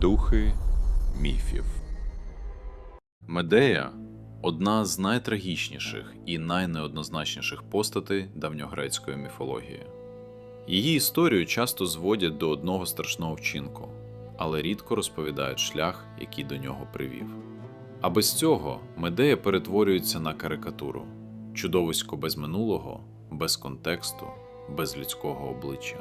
Духи міфів. Медея одна з найтрагічніших і найнеоднозначніших постатей давньогрецької міфології. Її історію часто зводять до одного страшного вчинку, але рідко розповідають шлях, який до нього привів. А без цього Медея перетворюється на карикатуру чудовисько без минулого, без контексту, без людського обличчя.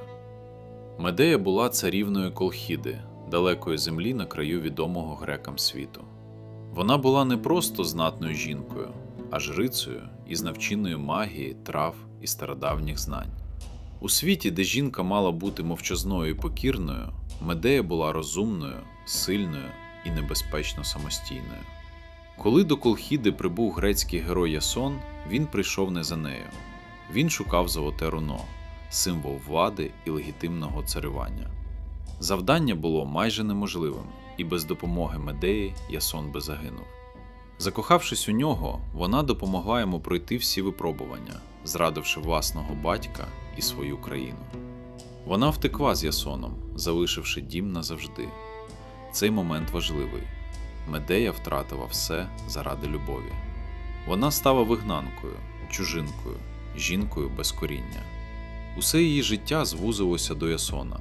Медея була царівною Колхіди, далекої землі на краю відомого грекам світу. Вона була не просто знатною жінкою, а жрицею із навченою магії, трав і стародавніх знань. У світі, де жінка мала бути мовчазною і покірною, Медея була розумною, сильною і небезпечно самостійною. Коли до Колхіди прибув грецький герой Ясон, він прийшов не за нею. Він шукав золоте руно, символ влади і легітимного царювання. Завдання було майже неможливим, і без допомоги Медеї Ясон би загинув. Закохавшись у нього, вона допомогла йому пройти всі випробування, зрадивши власного батька і свою країну. Вона втекла з Ясоном, залишивши дім назавжди. Цей момент важливий. Медея втратила все заради любові. Вона стала вигнанкою, чужинкою, жінкою без коріння. Усе її життя звузилося до Ясона.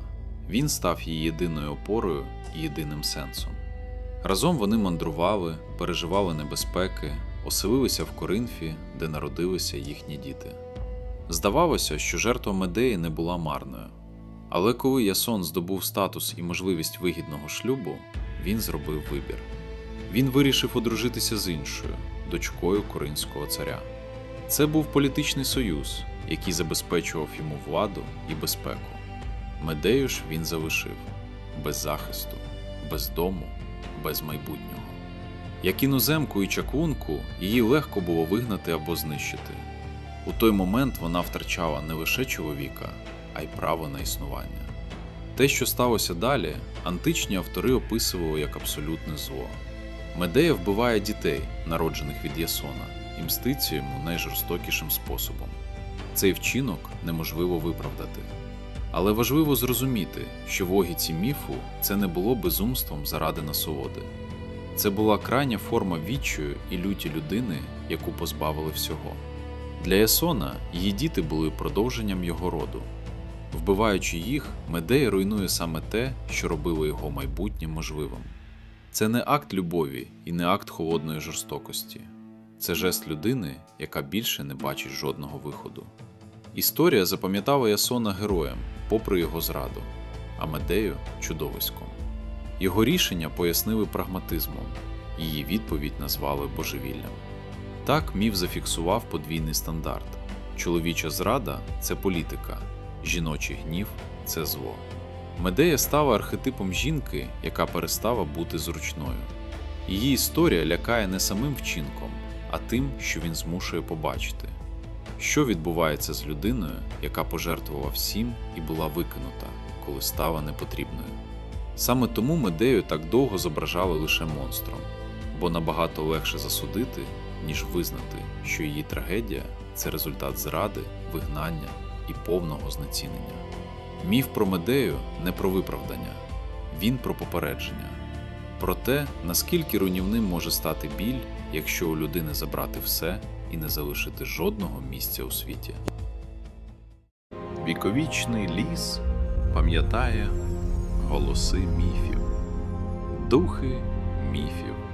Він став її єдиною опорою і єдиним сенсом. Разом вони мандрували, переживали небезпеки, оселилися в Коринфі, де народилися їхні діти. Здавалося, що жертва Медеї не була марною. Але коли Ясон здобув статус і можливість вигідного шлюбу, він зробив вибір. Він вирішив одружитися з іншою, дочкою коринського царя. Це був політичний союз, який забезпечував йому владу і безпеку. Медею ж він залишив без захисту, без дому, без майбутнього. Як іноземку і чаклунку, її легко було вигнати або знищити. У той момент вона втрачала не лише чоловіка, а й право на існування. Те, що сталося далі, античні автори описували як абсолютне зло. Медея вбиває дітей, народжених від Ясона, і мститься йому найжорстокішим способом. Цей вчинок неможливо виправдати. Але важливо зрозуміти, що в логіці міфу це не було безумством заради насолоди. Це була крайня форма відчаю і люті людини, яку позбавили всього. Для Ясона її діти були продовженням його роду. Вбиваючи їх, Медея руйнує саме те, що робило його майбутнє можливим. Це не акт любові і не акт холодної жорстокості. Це жест людини, яка більше не бачить жодного виходу. Історія запам'ятала Ясона героєм, попри його зраду, а Медею чудовиськом. Його рішення пояснили прагматизмом, її відповідь назвали божевіллям. Так міф зафіксував подвійний стандарт: чоловіча зрада це політика, жіночий гнів це зло. Медея стала архетипом жінки, яка перестала бути зручною. Її історія лякає не самим вчинком, а тим, що він змушує побачити. Що відбувається з людиною, яка пожертвувала всім і була викинута, коли стала непотрібною? Саме тому Медею так довго зображали лише монстром, бо набагато легше засудити, ніж визнати, що її трагедія це результат зради, вигнання і повного знецінення. Міф про Медею не про виправдання, він про попередження, про те, наскільки руйнівним може стати біль, якщо у людини забрати все і не залишити жодного місця у світі. Віковічний ліс пам'ятає голоси міфів, духи міфів.